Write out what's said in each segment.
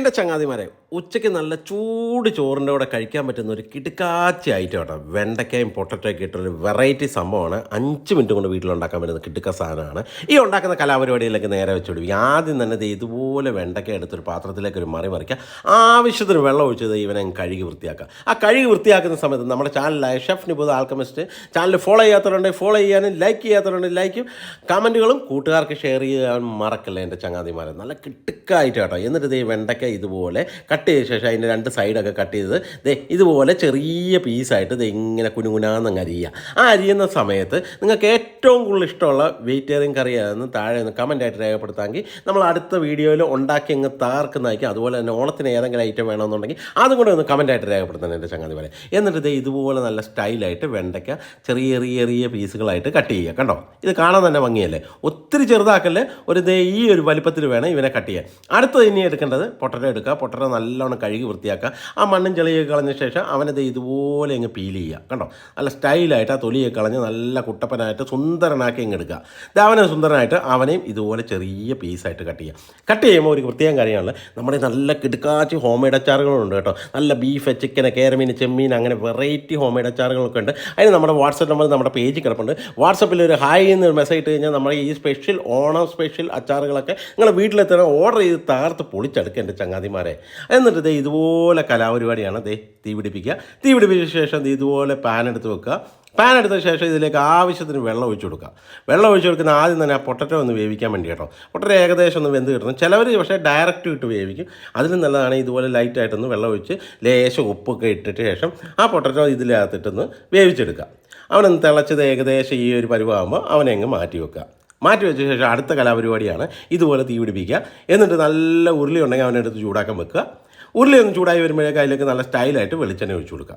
എന്റെ ചങ്ങാതിമാരെ ഉച്ചയ്ക്ക് നല്ല ചൂട് ചോറിന്റെ കൂടെ കഴിക്കാൻ പറ്റുന്ന ഒരു കിടുക്കാച്ചി ഐറ്റം കേട്ടോ വെണ്ടയ്ക്കയും പൊട്ടറ്റൊക്കെ ഇട്ടൊരു വെറൈറ്റി സംഭവമാണ്. അഞ്ച് മിനിറ്റ് കൊണ്ട് വീട്ടിലുണ്ടാക്കാൻ പറ്റുന്ന കിടുക്ക സാധനമാണ്. ഈ ഉണ്ടാക്കുന്ന കലാപരിപാടിയിലേക്ക് നേരെ വെച്ചുകൊടുക്കും ആദ്യം തന്നെ ഇതുപോലെ വെണ്ടയ്ക്ക എടുത്തൊരു പാത്രത്തിലേക്ക് ഒരു മറി മറിക്കുക ആവശ്യത്തിന് വെള്ളം ഒഴിച്ചത് ഇവനെ കഴുകി വൃത്തിയാക്കുക. ആ കഴുകി വൃത്തിയാക്കുന്ന സമയത്ത് നമ്മുടെ ചാനലായ chef Nibud alchemist channel follow ചെയ്യാത്തവരുണ്ടെങ്കിൽ ഫോളോ ചെയ്യാനും ലൈക്ക് ചെയ്യാത്തവരുണ്ടെങ്കിൽ ലൈക്കും കമന്റുകളും കൂട്ടുകാർക്ക് ഷെയർ ചെയ്യാൻ മറക്കല്ലേ എന്റെ ചങ്ങാതിമാരെ. നല്ല കിട്ടുക്കായിട്ട് കേട്ടോ എന്നിട്ട് ഈ വെണ്ടയ്ക്ക ഇതുപോലെ കട്ട് ചെയ്ത ശേഷം അതിന്റെ രണ്ട് സൈഡൊക്കെ കട്ട് ചെയ്ത് ദേ ഇതുപോലെ ചെറിയ പീസായിട്ട് ഇത് ഇങ്ങനെ കുനുകുനാന്നങ്ങ് അരിയുക. ആ അരിയുന്ന സമയത്ത് നിങ്ങൾക്ക് ഏറ്റവും കൂടുതൽ ഇഷ്ടമുള്ള വെജിറ്റേറിയൻ കറി താഴെ ഒന്ന് കമന്റായിട്ട് രേഖപ്പെടുത്താമെങ്കിൽ നമ്മൾ അടുത്ത വീഡിയോയിൽ ഉണ്ടാക്കി അങ്ങ് താർക്കുന്നതായിരിക്കും അതുപോലെ തന്നെ ഓണത്തിന് ഏതെങ്കിലും ഐറ്റം വേണമെന്നുണ്ടെങ്കിൽ അതും കൂടെ ഒന്ന് കമന്റായിട്ട് രേഖപ്പെടുത്തണം എന്റെ ചങ്ങാതി പോലെ. എന്നിട്ട് ഇത് ഇതുപോലെ നല്ല സ്റ്റൈലായിട്ട് വെണ്ടയ്ക്ക ചെറിയ ചെറിയ ചെറിയ പീസുകളായിട്ട് കട്ട് ചെയ്യുക. കണ്ടോ? ഇത് കാണാൻ തന്നെ ഭംഗിയല്ലേ? ഒത്തിരി ചെറുതാക്കല്ലേ? ഒരു ദേ ഈ ഒരു വലിപ്പത്തിൽ വേണം ഇവനെ കട്ട് ചെയ്യാൻ. അടുത്തത് ഇനി എടുക്കേണ്ടത് പൊട്ടറ്റോ എടുക്കുക. പൊട്ടറ്റോ നല്ലോണം കഴുകി വൃത്തിയാക്കുക. ആ മണ്ണും ചെളിയൊക്കെ കളഞ്ഞ ശേഷം അവനത് ഇതുപോലെ അങ്ങ് പീൽ ചെയ്യുക. കണ്ടോ? നല്ല സ്റ്റൈലായിട്ട് ആ തൊലിയൊക്കെ കളഞ്ഞ് നല്ല കുട്ടപ്പനായിട്ട് സുന്ദരനാക്കി അങ്ങ് എടുക്കുക. അവനെ സുന്ദരനായിട്ട് അവനെയും ഇതുപോലെ ചെറിയ പീസായിട്ട് കട്ട് ചെയ്യുക കട്ട് ചെയ്യുമ്പോൾ ഒരു പ്രത്യേകം കാര്യമാണ് നമ്മുടെ നല്ല കിടുക്കാച്ചി ഹോം മെയ്ഡ് അച്ചാറുകളുണ്ട് കേട്ടോ. നല്ല ബീഫ് ചിക്കൻ കേരമീൻ ചെമ്മീൻ അങ്ങനെ വെറൈറ്റി ഹോം മെയ്ഡ് അച്ചാറുകളൊക്കെ ഉണ്ട്. അതിന് നമ്മുടെ വാട്സപ്പ് നമ്പർ നമ്മുടെ പേജ് കിടപ്പുണ്ട്. വാട്സപ്പിൽ ഒരു ഹായ് എന്ന് മെസ്സേജ് ഇട്ട് കഴിഞ്ഞാൽ നമ്മുടെ ഈ സ്പെഷ്യൽ ഓണം സ്പെഷ്യൽ അച്ചാറുകളൊക്കെ നിങ്ങൾ വീട്ടിലെത്തണം ഓർഡർ ചെയ്ത് താർത്ത് പൊളിച്ചെടുക്കുക എന്റെ ചങ്ങാതിമാരെ. എന്നിട്ട് ദേ ഇതുപോലെ കലാപരിപാടിയാണ് ദേ തീ പിടിപ്പിക്കുക തീ പിടിപ്പിച്ച ശേഷം ഇതുപോലെ പാൻ എടുത്ത് വെക്കുക. പാൻ എടുത്ത ശേഷം ഇതിലേക്ക് ആവശ്യത്തിന് വെള്ളം ഒഴിച്ചു കൊടുക്കുക. വെള്ളം ഒഴിച്ചു കൊടുക്കുന്ന ആദ്യം തന്നെ ആ പൊട്ടറ്റോ ഒന്ന് വേവിക്കാൻ വേണ്ടി കേട്ടോ. പൊട്ടറ്റോ ഏകദേശം ഒന്ന് വെന്ത് കിട്ടണം. ചിലവർ പക്ഷേ ഡയറക്റ്റ് ഇട്ട് വേവിക്കും. അതിലും നല്ലതാണ് ഇതുപോലെ ലൈറ്റായിട്ടൊന്ന് വെള്ളം ഒഴിച്ച് ലേശം ഉപ്പൊക്കെ ഇട്ടിട്ട് ശേഷം ആ പൊട്ടറ്റോ ഇതിനകത്തിട്ടൊന്ന് വേവിച്ചെടുക്കുക. അവനൊന്ന് തിളച്ചത് ഏകദേശം ഈ ഒരു പരുവാകുമ്പോൾ അവനെ അങ്ങ് മാറ്റി വെക്കുക. മാറ്റി വെച്ച ശേഷം അടുത്ത കലാപരിപാടിയാണ് ഇതുപോലെ തീ പിടിപ്പിക്കുക. എന്നിട്ട് നല്ല ഉരുളി ഉണ്ടെങ്കിൽ അവനെടുത്ത് ചൂടാക്കാൻ വെക്കുക. ഉരുളി ഒന്ന് ചൂടായി വരുമ്പോഴേക്കും അതിലേക്ക് നല്ല സ്റ്റൈലായിട്ട് വെളിച്ചെണ്ണ ഒഴിച്ചു കൊടുക്കുക.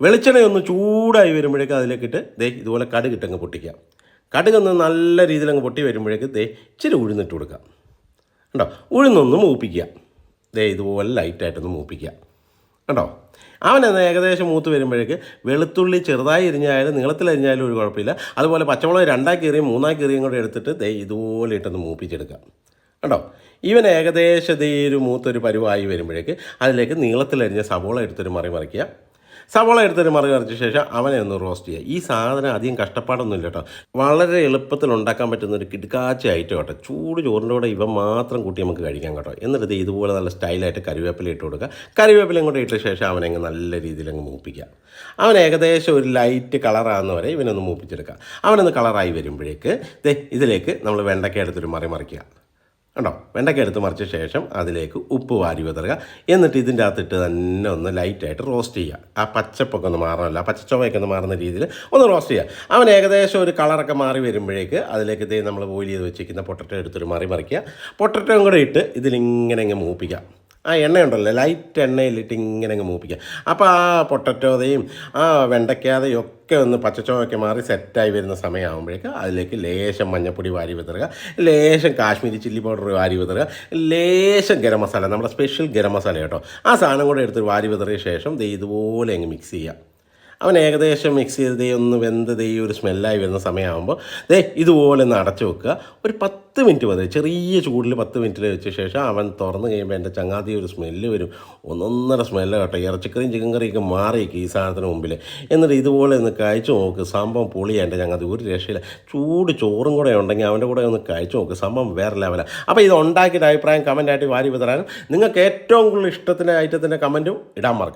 വെളിച്ചെണ്ണ ഒന്ന് ചൂടായി വരുമ്പോഴേക്കും അതിലേക്കിട്ട് ദേ ഇതുപോലെ കടുക് ഇട്ടങ്ങ് പൊട്ടിക്കുക. കടുക് ഒന്ന് നല്ല രീതിയിൽ അങ്ങ് പൊട്ടി വരുമ്പോഴേക്ക് ദേ ഇച്ചിരി ഉഴുന്നിട്ട് കൊടുക്കാം കണ്ടോ? ഉഴുന്നൊന്ന് മൂപ്പിക്കുക. ദേ ഇതുപോലെ ലൈറ്റായിട്ടൊന്ന് മൂപ്പിക്കുക. കണ്ടോ? അവനെന്ന് ഏകദേശം മൂത്ത് വരുമ്പോഴേക്ക് വെളുത്തുള്ളി ചെറുതായി എരിഞ്ഞായാലും നീളത്തിൽ എരിഞ്ഞായാലും ഒരു കുഴപ്പമില്ല. അതുപോലെ പച്ചമുളക് രണ്ടാക്കി എറിയും മൂന്നാക്കി എറിയും കൂടെ എടുത്തിട്ട് ദേ ഇതുപോലെ ഇട്ടൊന്ന് മൂപ്പിച്ചെടുക്കാം കണ്ടോ? ഇവൻ ഏകദേശം ദേ ഒരു മൂത്തൊരു പരുവായി വരുമ്പോഴേക്ക് അതിലേക്ക് നീളത്തിലരിഞ്ഞ സവോള എടുത്തൊരു മറി മറിക്കുക സവോള എടുത്തൊരു മറി മറിച്ച ശേഷം അവനെ ഒന്ന് റോസ്റ്റ് ചെയ്യുക ഈ സാധനം അധികം കഷ്ടപ്പാടൊന്നുമില്ല കേട്ടോ. വളരെ എളുപ്പത്തിൽ ഉണ്ടാക്കാൻ പറ്റുന്ന ഒരു കിടുക്കാച്ച ഐറ്റം കേട്ടോ ചൂട് ചോറിന്റെ കൂടെ ഇവ മാത്രം കൂട്ടി നമുക്ക് കഴിക്കാം കേട്ടോ. എന്നിട്ട് ഇതുപോലെ നല്ല സ്റ്റൈലായിട്ട് കറിവേപ്പില ഇട്ട് കൊടുക്കുക. കറിവേപ്പിലയും കൂടെ ഇട്ട ശേഷം അവനെ അങ്ങ് നല്ല രീതിയിൽ അങ്ങ് മൂപ്പിക്കുക അവൻ ഏകദേശം ഒരു ലൈറ്റ് കളറാകുന്ന വരെ ഇവനൊന്ന് മൂപ്പിച്ചെടുക്കുക അവനൊന്ന് കളറായി വരുമ്പോഴേക്ക് ഇതിലേക്ക് നമ്മൾ വെണ്ടയ്ക്ക എടുത്തൊരു മറി മറിക്കുക കണ്ടോ? വെണ്ടയ്ക്ക എടുത്ത് മറിച്ച ശേഷം അതിലേക്ക് ഉപ്പ് വാരി വിതറുക എന്നിട്ട് ഇതിന്റെ അകത്തിട്ട് തന്നെ ഒന്ന് ലൈറ്റായിട്ട് റോസ്റ്റ് ചെയ്യുക. ആ പച്ചപ്പൊക്കെ ഒന്ന് മാറണമല്ല. ആ പച്ചച്ചൊവയൊക്കെ ഒന്ന് മാറുന്ന രീതിയിൽ ഒന്ന് റോസ്റ്റ് ചെയ്യുക. അവൻ ഏകദേശം ഒരു കളറൊക്കെ മാറി വരുമ്പോഴേക്ക് അതിലേക്ക് ഇതേ നമ്മൾ ബോയിൽ ചെയ്ത് വെച്ചിരിക്കുന്ന പൊട്ടറ്റോ എടുത്തൊരു മറി മറിക്കുക പൊട്ടറ്റോയും കൂടെ ഇട്ട് ഇതിലിങ്ങനെ അങ്ങ് മൂപ്പിക്കുക. ആ എണ്ണയുണ്ടല്ലോ. ലൈറ്റ് എണ്ണയിലിട്ട് ഇങ്ങനെ അങ്ങ് മൂപ്പിക്കുക അപ്പോൾ ആ പൊട്ടറ്റോതയും ആ വെണ്ടയ്ക്കാതെയും ഒക്കെ ഒന്ന് പച്ചച്ചോവൊക്കെ മാറി സെറ്റായി വരുന്ന സമയമാകുമ്പോഴേക്ക് അതിലേക്ക് ലേശം മഞ്ഞപ്പൊടി വാരി വിതറുക. ലേശം കാശ്മീരി ചില്ലി പൗഡർ വാരി വിതറുക. ലേശം ഗരം മസാല നമ്മുടെ സ്പെഷ്യൽ ഗരം മസാല കേട്ടോ. ആ സാധനം കൂടെ എടുത്ത് വാരി വിതറിയ ശേഷം ദേ ഇതുപോലെ അങ്ങ് മിക്സ് ചെയ്യുക അവൻ ഏകദേശം മിക്സ് ചെയ്ത് ഒന്ന് വെന്ത് ദേ ഒരു സ്മെല്ലായി വരുന്ന സമയമാകുമ്പോൾ ദേ ഇതുപോലെ ഒന്ന് അടച്ചു വെക്കുക. ഒരു പത്ത് മിനിറ്റ് മതി. ചെറിയ ചൂടിൽ പത്ത് മിനിറ്റിൽ വെച്ച ശേഷം അവൻ തുറന്നു കഴിയുമ്പോൾ എന്റെ ചങ്ങാതി ഒരു സ്മെല്ല് വരും. ഒന്നൊന്നര സ്മെല്ല് കേട്ടോ. ഇറച്ചിക്കറിയും ചിക്കൻ കറിയൊക്കെ മാറിയിരിക്കും ഈ സാധനത്തിന് മുമ്പിൽ. എന്നിട്ട് ഇതുപോലെ ഒന്ന് കഴിച്ചു നോക്ക്. സംഭവം പൊളിയാണ് എന്റെ ചങ്ങാതി. ഒരു രക്ഷയില്ല. ചൂട് ചോറും കൂടെ ഉണ്ടെങ്കിൽ അവന്റെ കൂടെ ഒന്ന് കഴിച്ചു നോക്ക്. സംഭവം വേറെ ലെവലാണ് അപ്പോൾ ഇത് ഉണ്ടാക്കിയിട്ട് അഭിപ്രായം കമന്റായിട്ട് വാരി വിതറാനും. നിങ്ങൾക്ക് ഏറ്റവും കൂടുതൽ ഇഷ്ടത്തിന്റെ ഐറ്റത്തിന്റെ കമന്റും ഇടാൻ മറക്കാം